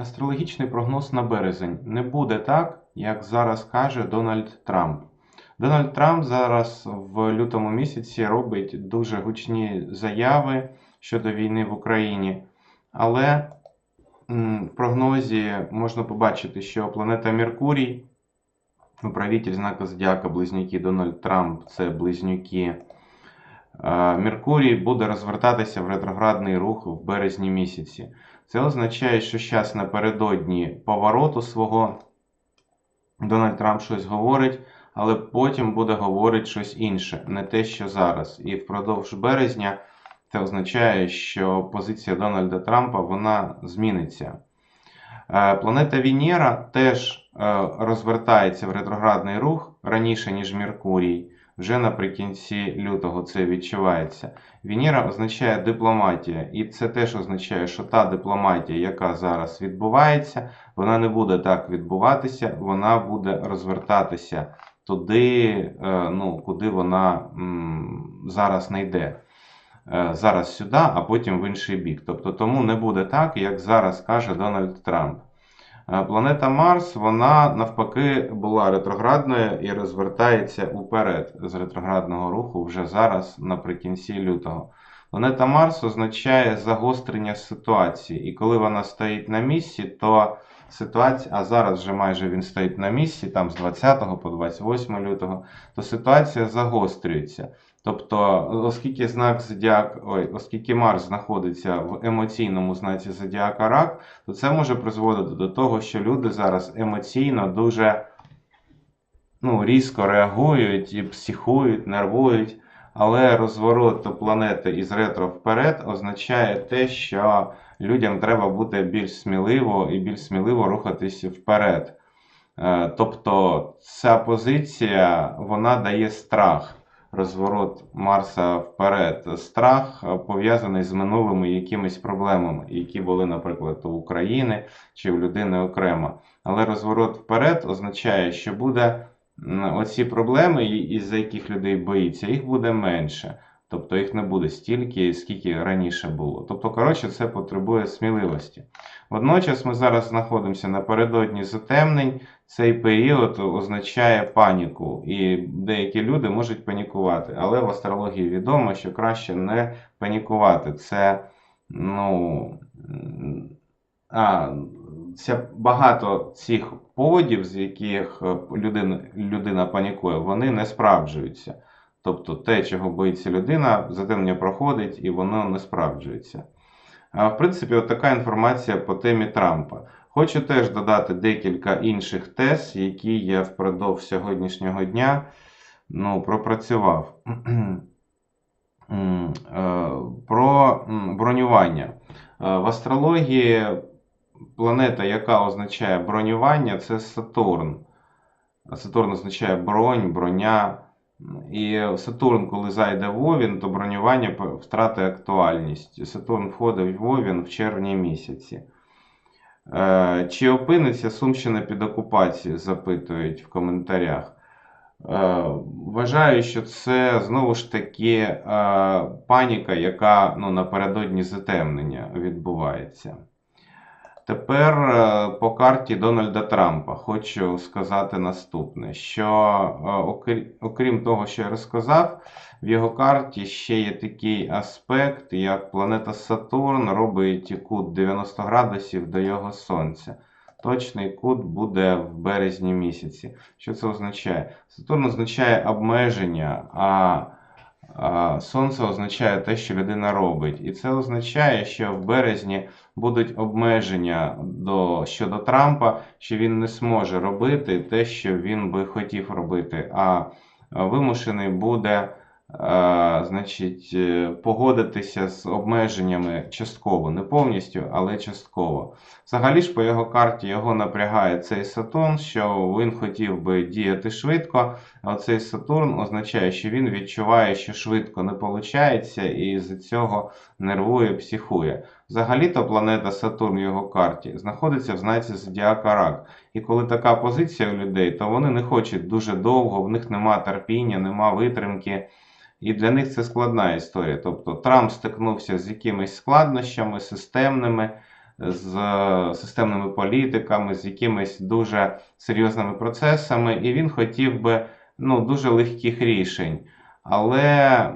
Астрологічний прогноз на березень. Не буде так, як зараз каже Дональд Трамп. Дональд Трамп зараз в лютому місяці робить дуже гучні заяви щодо війни в Україні. Але в прогнозі можна побачити, що планета Меркурій, управитель знака Зодіака Близнюки Дональд Трамп це близнюки. Меркурій буде розвертатися в ретроградний рух в березні місяці. Це означає, що зараз напередодні повороту свого Дональд Трамп щось говорить, але потім буде говорити щось інше, не те, що зараз. І впродовж березня це означає, що позиція Дональда Трампа вона зміниться. Е, Планета Венера теж е, розвертається в ретроградний рух раніше, ніж Меркурій. Вже наприкінці лютого це відчувається. Венера означає дипломатія, і це теж означає, що та дипломатія, яка зараз відбувається, вона не буде так відбуватися, вона буде розвертатися туди, е, ну, куди вона зараз не йде. Е, Зараз сюди, а потім в інший бік. Тобто тому не буде так, як зараз каже Дональд Трамп. Е, Планета Марс, вона навпаки була ретроградною і розвертається уперед з ретроградного руху вже зараз, наприкінці лютого. Планета Марс означає загострення ситуації, і коли вона стоїть на місці, то ситуація, а зараз вже майже він стоїть на місці, там з 20 по 28 лютого, то ситуація загострюється. Тобто, оскільки знак Зодіак, ой, оскільки Марс знаходиться в емоційному знаці Зодіака Рак, то це може призводити до того, що люди зараз емоційно дуже ну, різко реагують і психують, нервують. Але розворот планети із ретро вперед означає те, що людям треба бути більш сміливо і більш сміливо рухатися вперед. Е, Тобто ця позиція вона дає страх, розворот Марса вперед. Страх е, пов'язаний з минулими якимись проблемами, які були, наприклад, у України чи в людини окремо. Але розворот вперед означає, що буде оці проблеми, із-за яких людей боїться, їх буде менше. Тобто їх не буде стільки, скільки раніше було. Тобто, коротше, це потребує сміливості. Водночас ми зараз знаходимося напередодні затемнень. Цей період означає паніку, і деякі люди можуть панікувати. Але в астрології відомо, що краще не панікувати. Це ну. А, багато цих поводів, з яких е, людина, людина панікує, вони не справджуються. Тобто те, чого боїться людина, затемнення проходить і воно не справджується. В принципі, така інформація по темі Трампа. Хочу теж додати декілька інших тез, які я впродовж сьогоднішнього дня ну, пропрацював. Е, Про бронювання. Е, В астрології планета, яка означає бронювання, це Сатурн. Сатурн означає бронь, броня. І Сатурн, коли зайде в Овін, то бронювання втратить актуальність. Сатурн входить в Овін в червні місяці. Е, Чи опиниться Сумщина під окупацією? Запитують в коментарях. Е, Вважаю, що це знову ж таки е, паніка, яка ну, напередодні затемнення відбувається. Тепер е, по карті Дональда Трампа хочу сказати наступне: що е, окрім того, що я розказав, в його карті ще є такий аспект, як планета Сатурн робить кут 90 градусів до його Сонця. Точний кут буде в березні місяці. Що це означає? Сатурн означає обмеження, а а Сонце означає те, що людина робить. І це означає, що в березні будуть обмеження до, щодо Трампа, що він не зможе робити те, що він би хотів робити, а вимушений буде значить, е, погодитися з обмеженнями частково, не повністю, але частково. Взагалі ж по його карті його напрягає цей Сатурн, що він хотів би діяти швидко, а цей Сатурн означає, що він відчуває, що швидко не виходить, і з цього нервує, психує. Взагалі-то планета Сатурн в його карті знаходиться в знаці Зодіака Рак. І коли така позиція у людей, то вони не хочуть дуже довго, в них нема терпіння, нема витримки. І для них це складна історія. Тобто Трамп стикнувся з якимись складнощами системними, з е, системними політиками, з якимись дуже серйозними процесами, і він хотів би ну, дуже легких рішень. Але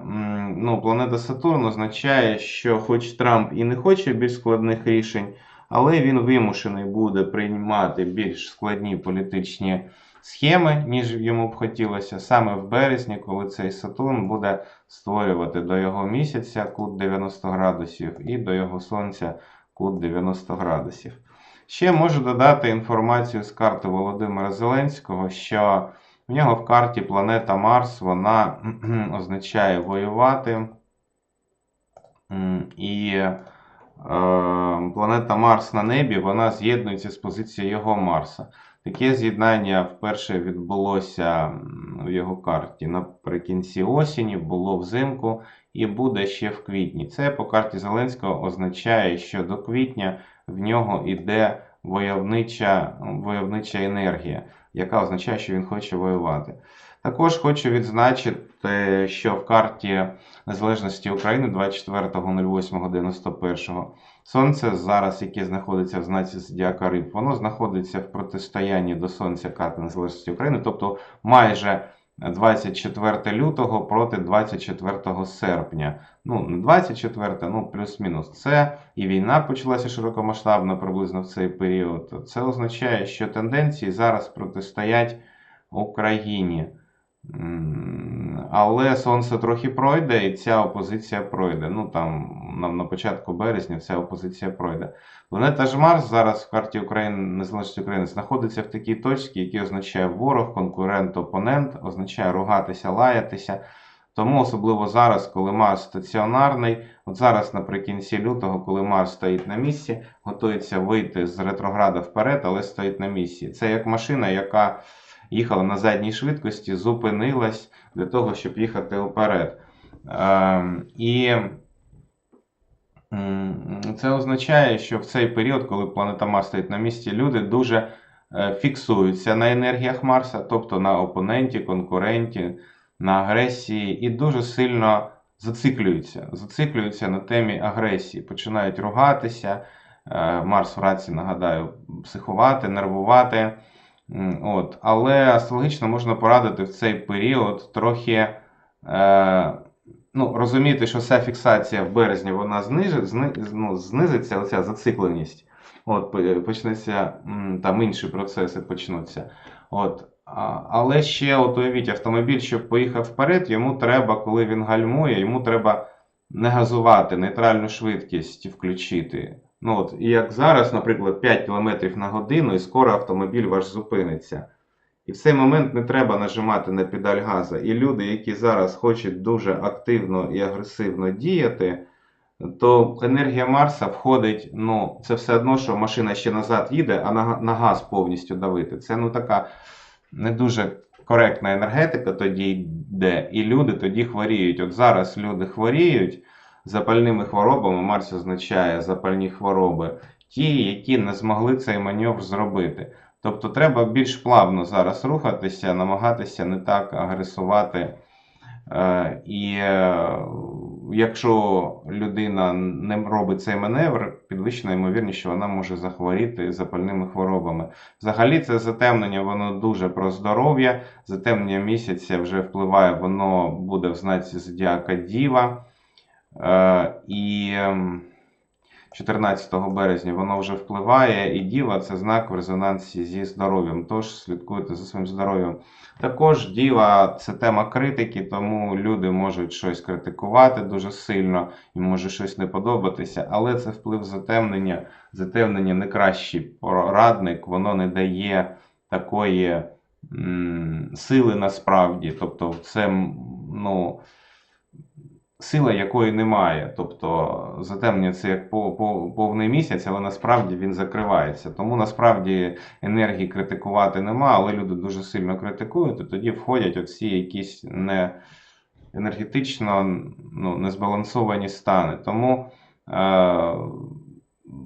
ну, планета Сатурн означає, що хоч Трамп і не хоче більш складних рішень, але він вимушений буде приймати більш складні політичні схеми, ніж йому б хотілося, саме в березні, коли цей Сатурн буде створювати до його місяця кут 90 градусів і до його сонця кут 90 градусів. Ще можу додати інформацію з карти Володимира Зеленського, що в нього в карті планета Марс вона означає воювати. І е, планета Марс на небі вона з'єднується з позицією його Марса. Таке з'єднання вперше відбулося в його карті наприкінці осені, було взимку і буде ще в квітні. Це по карті Зеленського означає, що до квітня в нього йде войовнича, войовнича енергія, яка означає, що він хоче воювати. Також хочу відзначити, що в карті Незалежності України 24.08.91 Сонце зараз, яке знаходиться в знаці Зодіака Риб, воно знаходиться в протистоянні до Сонця карти Незалежності України, тобто майже 24 лютого проти 24 серпня. Ну, не 24, ну плюс-мінус. Це і війна почалася широкомасштабно приблизно в цей період. Це означає, що тенденції зараз протистоять Україні. Але сонце трохи пройде, і ця опозиція пройде. Ну там на, на початку березня ця опозиція пройде. Планета ж Марс зараз в карті України, Незалежності України знаходиться в такій точці, які означає ворог, конкурент, опонент, означає ругатися, лаятися. Тому особливо зараз, коли Марс стаціонарний, от зараз наприкінці лютого, коли Марс стоїть на місці, готується вийти з ретрограда вперед, але стоїть на місці. Це як машина, яка їхала на задній швидкості, зупинилась для того, щоб їхати вперед. Ем, і це означає, що в цей період, коли планета Марс стоїть на місці, люди дуже е, фіксуються на енергіях Марса, тобто на опоненті, конкуренті, на агресії, і дуже сильно зациклюються. Зациклюються на темі агресії, починають ругатися. Е, Марс в раці, нагадаю, психувати, нервувати. От. Але астрологічно можна порадити в цей період трохи е, ну, розуміти, що ця фіксація в березні вона знижить, зни, ну, знизиться, оця зацикленість. От, почнеться там інші процеси почнуться. От. Але ще от уявіть, автомобіль, щоб поїхав вперед, йому треба, коли він гальмує, йому треба не газувати, нейтральну швидкість включити. Ну от, і як зараз, наприклад, 5 км на годину, і скоро автомобіль ваш зупиниться. І в цей момент не треба нажимати на педаль газу. І люди, які зараз хочуть дуже активно і агресивно діяти, то енергія Марса входить, ну, це все одно, що машина ще назад їде, а на, на газ повністю давити. Це ну така не дуже коректна енергетика тоді йде, і люди тоді хворіють. От зараз люди хворіють запальними хворобами, Марс означає запальні хвороби, ті, які не змогли цей маневр зробити. Тобто треба більш плавно зараз рухатися, намагатися не так агресувати. Е, І е, якщо людина не робить цей маневр, підвищена ймовірність, що вона може захворіти запальними хворобами. Взагалі, це затемнення, воно дуже про здоров'я. Затемнення місяця вже впливає, воно буде в знаці зодіака Діва. Е, І ем, 14 березня воно вже впливає, і діва це знак в резонансі зі здоров'ям. Тож слідкуйте за своїм здоров'ям. Також діва це тема критики, тому люди можуть щось критикувати дуже сильно, їм може щось не подобатися, але це вплив затемнення. Затемнення не кращий порадник, воно не дає такої м, сили насправді. Тобто, це ну сила якої немає. Тобто затемнення це як по, по, повний місяць, але насправді він закривається. Тому насправді енергії критикувати нема, але люди дуже сильно критикують, і тоді входять оці якісь не енергетично ну, незбалансовані стани. Тому е,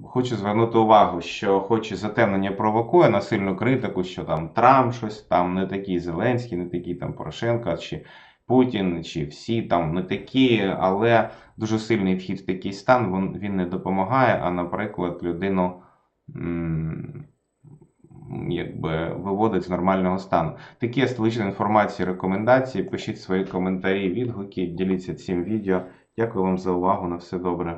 хочу звернути увагу, що хоч і затемнення провокує на сильну критику, що там Трамп щось там не такий Зеленський, не такий там Порошенко, чи Путін чи всі там не такі, але дуже сильний вхід в такий стан він, він не допомагає, а, наприклад, людину якби виводить з нормального стану. Такі столичні інформації, рекомендації. Пишіть свої коментарі, відгуки, діліться цим відео. Дякую вам за увагу. На все добре.